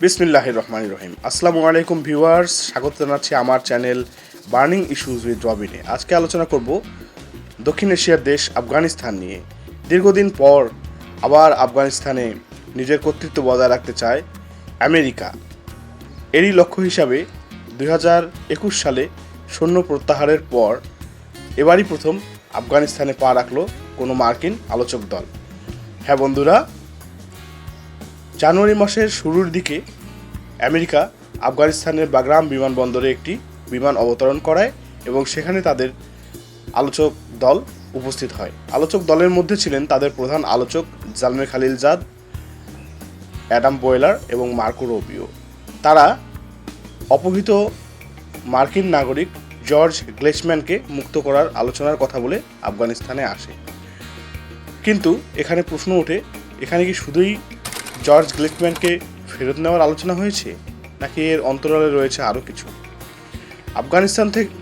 বিসমিল্লাহ রহমান রহিম। আসসালামু আলাইকুম ভিউয়ার্স, স্বাগত জানাচ্ছি আমার চ্যানেল বার্নিং ইস্যুজ উইথ রবিনে আজকে আলোচনা করব দক্ষিণ এশিয়ার দেশ আফগানিস্তান নিয়ে। দীর্ঘদিন পর আবার আফগানিস্তানে নিজের কর্তৃত্ব বজায় রাখতে চায় আমেরিকা। এরই লক্ষ্য হিসাবে দুই সালে সৈন্য প্রত্যাহারের পর এবারই প্রথম আফগানিস্তানে পা রাখল কোনো মার্কিন আলোচক দল। হ্যাঁ বন্ধুরা জানুয়ারি মাসের শুরুর দিকে আমেরিকা, আফগানিস্তানের বাগরাম বিমানবন্দরে একটি বিমান অবতরণ করায় এবং সেখানে তাদের আলোচক দল উপস্থিত হয়। আলোচক দলের মধ্যে ছিলেন তাদের প্রধান আলোচক জালমে খালিলজাদ, অ্যাডাম বয়েলার এবং মার্কো রোবিও। তারা অপহৃত মার্কিন নাগরিক জর্জ গ্লেসম্যানকে মুক্ত করার আলোচনার কথা বলে আফগানিস্তানে আসে। কিন্তু এখানে প্রশ্ন ওঠে, এখানে কি শুধুই জর্জ গ্লেকম্যানকে ফেরত নেওয়ার আলোচনা হয়েছে, নাকি এর অন্তরালে রয়েছে আরও কিছু? আফগানিস্তান থেকে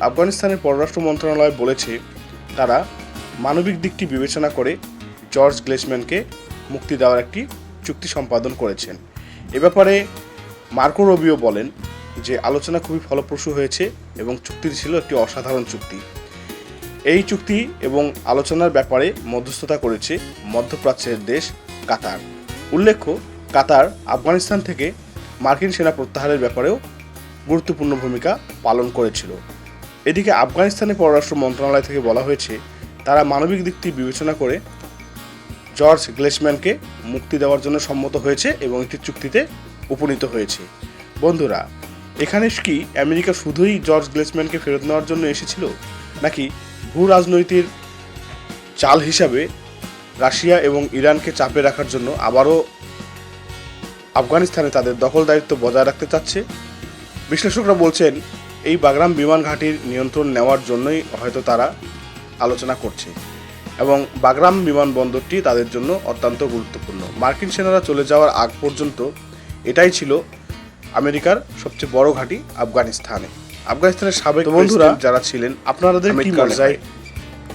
আফগানিস্তানের পররাষ্ট্র মন্ত্রণালয় বলেছে তারা মানবিক দিকটি বিবেচনা করে জর্জ গ্লেসম্যানকে মুক্তি দেওয়ার একটি চুক্তি সম্পাদন করেছেন। এ ব্যাপারে মার্কো রবিও বলেন যে আলোচনা খুবই ফলপ্রসূ হয়েছে এবং চুক্তিটি ছিল একটি অসাধারণ চুক্তি। এই চুক্তি এবং আলোচনার ব্যাপারে মধ্যস্থতা করেছে মধ্যপ্রাচ্যের দেশ কাতার। উল্লেখ্য, কাতার, আফগানিস্তান থেকে মার্কিন সেনা প্রত্যাহারের ব্যাপারেও গুরুত্বপূর্ণ ভূমিকা পালন করেছিল। এদিকে আফগানিস্তানের পররাষ্ট্র মন্ত্রণালয় থেকে বলা হয়েছে, তারা মানবিক দিকটি বিবেচনা করে জর্জ গ্লেসম্যানকে মুক্তি দেওয়ার জন্য সম্মত হয়েছে এবং একটি চুক্তিতে উপনীত হয়েছে। বন্ধুরা, এখানে কি আমেরিকা শুধুই জর্জ গ্লেসম্যানকে ফেরত নেওয়ার জন্য এসেছিল? নাকি ভূ রাজনৈতিক চাল হিসাবে রাশিয়া এবং ইরানকে চাপে রাখার জন্য আবারও আফগানিস্তানে তাদের দখল দায়িত্ব বজায় রাখতে চাচ্ছে। বিশ্লেষকরা বলছেন এই বাগরাম বিমান ঘাঁটির নিয়ন্ত্রণ নেওয়ার জন্যই হয়তো তারা আলোচনা করছে এবং বাগরাম বিমানবন্দরটি তাদের জন্য অত্যন্ত গুরুত্বপূর্ণ। মার্কিন সেনারা চলে যাওয়ার আগ পর্যন্ত এটাই ছিল আমেরিকার সবচেয়ে বড় ঘাঁটি আফগানিস্তানে। আফগানিস্তানের সাবেক বন্ধুরা যারা ছিলেন আপনাদের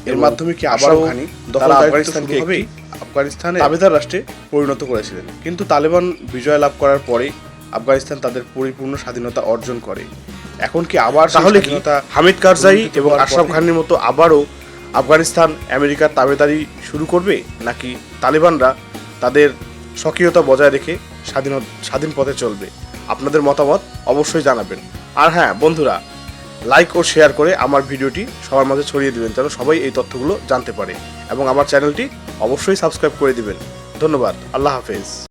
এর মাধ্যমে কি আবারও তারা আফগানিস্তানকে একটি আফগানিস্তানে দাবেদার রাষ্ট্রে পরিণত করেছিলেন। কিন্তু তালেবান বিজয় লাভ করার পরে আফগানিস্তান তাদের পরিপূর্ণ স্বাধীনতা অর্জন করে। এখন কি আবার তাহলে কি হামিদ কারজাই এবং আশরাফ ঘানির মতো আবারও আফগানিস্তান আমেরিকার তাবেদারি শুরু করবে নাকি তালেবানরা তাদের স্বকীয়তা বজায় রেখে স্বাধীন স্বাধীন পথে চলবে? আপনাদের মতামত অবশ্যই জানাবেন। আর হ্যাঁ বন্ধুরা লাইক ও শেয়ার করে আমার ভিডিওটি সবার মাঝে ছড়িয়ে দিবেন যেন সবাই এই তথ্যগুলো জানতে পারে। এবং আমার চ্যানেলটি অবশ্যই সাবস্ক্রাইব করে দিবেন। ধন্যবাদ। আল্লাহ হাফেজ।